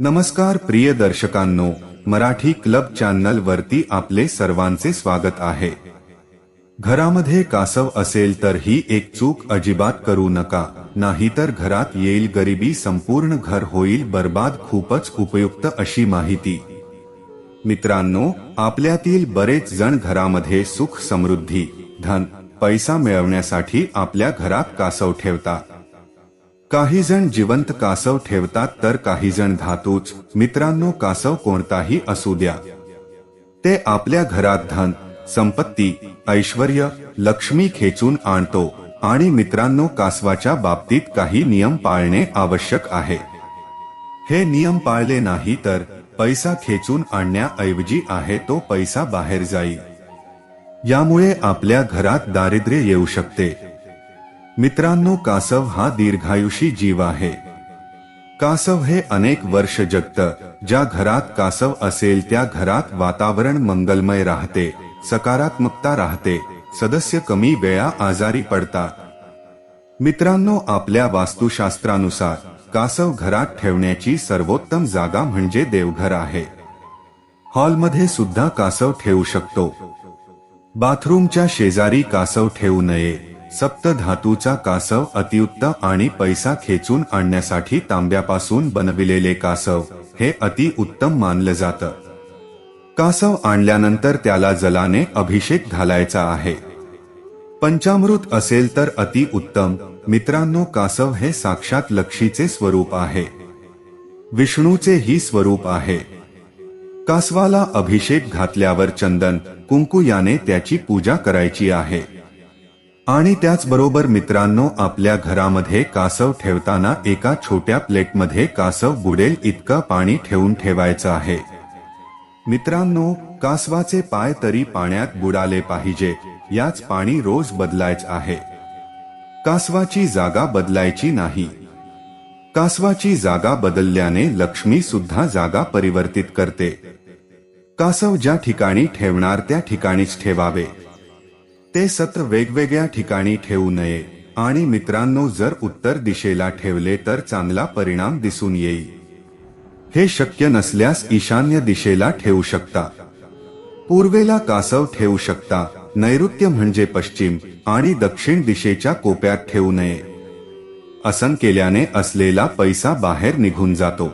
नमस्कार प्रिय दर्शकांनो Marathi club channel वरती आपले सर्वांचे स्वागत आहे. घरामध्ये कासव असेल तर ही एक चूक अजिबात करू नका नाहीतर घरात येईल गरिबी संपूर्ण घर होईल बर्बाद खूपच उपयुक्त अशी माहिती. मित्रांनो आपल्यातील बरेच जण घरामध्ये सुख समृद्धी धन पैसा मिळवण्यासाठी आपल्या घरात कासव ठेवतात. काही जण जिवंत कासव ठेवतात तर काही जण धातूच. मित्रांनो कासव कोणताही असू द्या. ते आपल्या घरात धन संपत्ती ऐश्वर लक्ष्मी खेचून आणतो. आणि मित्रांनो कासवाच्या बाबतीत काही नियम पाळणे आवश्यक आहे. हे नियम पाळले नाही तर पैसा खेचून आणण्याऐवजी आहे तो पैसा बाहेर जाईल. यामुळे आपल्या घरात दारिद्र्य येऊ शकते. मित्रांनो कासव हा दीर्घायुषी जीव आहे. कासव हे अनेक वर्ष जगत ज्या घरात कासव असेल त्या घरात वातावरण मंगलमय राहते सकारात्मकता राहते सदस्य कमी वेळा आजारी पडतात. मित्रांनो आपल्या वास्तुशास्त्रानुसार कासव घरात ठेवण्याची सर्वोत्तम जागा म्हणजे देवघर आहे. हॉलमध्ये सुद्धा कासव ठेवू शकतो. बाथरूमच्या शेजारी कासव ठेवू नये. सप्त धातूचा कासव अतिउत्तम आणि पैसा खेचून आणण्यासाठी तांब्यापासून बनविलेले कासव हे अति उत्तम मानलं जातं. कासव आणल्यानंतर त्याला जलाने अभिषेक घालायचा आहे. पंचामृत असेल तर अति उत्तम. मित्रांनो कासव हे साक्षात लक्षीचे स्वरूप आहे. विष्णूचे ही स्वरूप आहे. कासवाला अभिषेक घातल्यावर चंदन कुंकू याने त्याची पूजा करायची आहे. आणि त्याचबरोबर मित्रांनो आपल्या घरामध्ये कासव ठेवताना एका छोट्या प्लेटमध्ये कासव बुडेल इतकं पाणी ठेवून ठेवायचं आहे. मित्रांनो कासवाचे पाय तरी पाण्यात बुडाले पाहिजे याच पाणी रोज बदलायचं आहे. कासवाची जागा बदलायची नाही. कासवाची जागा बदलल्याने लक्ष्मी सुद्धा जागा परिवर्तित करते. कासव ज्या ठिकाणी ठेवणार त्या ठिकाणीच ठेवावे. ते सत्र वेगवेगळ्या ठिकाणी ठेवू नये. आणि मित्रांनो जर उत्तर दिशेला ठेवले तर चांगला परिणाम दिसून येईल. हे शक्य नसल्यास ईशान्य दिशेला ठेवू शकता. पूर्वेला कासव ठेवू शकता. नैऋत्य म्हणजे पश्चिम आणि दक्षिण दिशेच्या कोप्यात ठेवू नये. असन केल्याने असलेला पैसा बाहेर निघून जातो.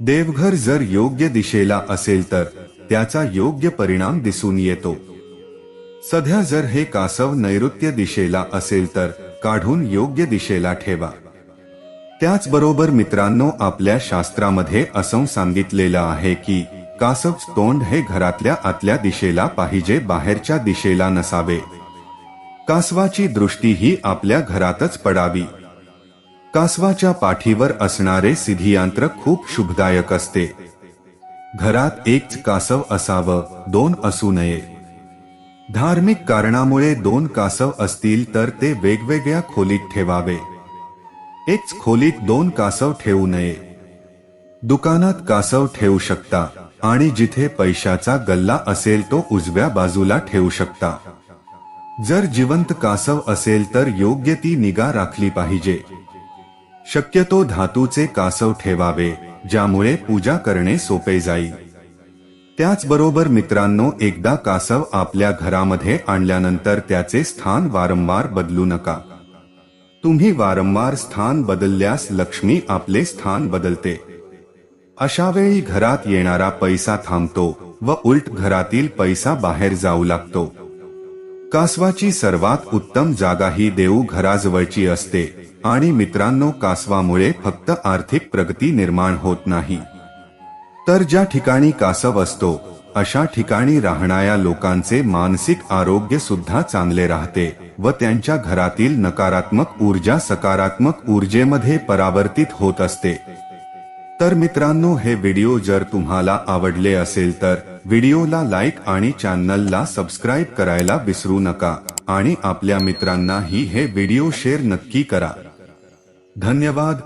देवघर जर योग्य दिशेला असेल तर त्याचा योग्य परिणाम दिसून येतो. सध्या जर हे कासव नैऋत्य दिशेला असेल तर काढून योग्य दिशेला ठेवा. त्याचबरोबर मित्रांनो आपल्या शास्त्रामध्ये असं सांगितलेलं आहे की कासव तोंड हे घरातल्या आतल्या दिशेला पाहिजे बाहेरच्या दिशेला नसावे. कासवाची दृष्टी ही आपल्या घरातच पडावी. कासवाच्या पाठीवर असणारे सिधियांत्र खूप शुभदायक असते. घरात एकच कासव असावं दोन असू नये. धार्मिक कारणामुळे दोन कासव असतील तर ते वेगवेगळ्या खोलीत ठेवावे. एक खोलीत दोन कासव ठेवू नये. दुकानात कासव ठेवू शकता आणि जिथे पैशाचा गल्ला असेल तो उजव्या बाजूला ठेवू शकता. जर जिवंत कासव असेल तर योग्य ती निगा राखली पाहिजे. शक्यतो धातूचे कासव ठेवावे ज्यामुळे पूजा करणे सोपे जाईल. त्याचबरोबर मित्रांनो एकदा कासव आपल्या घरामध्ये आणल्यानंतर त्याचे स्थान वारंवार बदलू नका. तुम्ही वारंवार स्थान बदलल्यास लक्ष्मी आपले स्थान बदलते. अशा वेळी घरात येणारा पैसा थांबतो व उलट घरातील पैसा बाहेर जाऊ लागतो. कासवाची सर्वात उत्तम जागा ही देऊ घराजवळची असते आणि मित्रांनो कासवामुळे फक्त आर्थिक प्रगती निर्माण होत नाही. तर ज्या ठिकाणी कासव असतो अशा ठिकाणी राहणाऱ्या लोकांचे मानसिक आरोग्य सुद्धा चांगले राहते व त्यांच्या घरातील नकारात्मक ऊर्जा सकारात्मक ऊर्जेमध्ये परावर्तित होत असते. तर मित्रांनो हे व्हिडिओ जर तुम्हाला आवडले असेल तर व्हिडिओला लाईक आणि चॅनलला सबस्क्राईब करायला विसरू नका आणि आपल्या मित्रांनाही हे व्हिडिओ शेअर नक्की करा. धन्यवाद.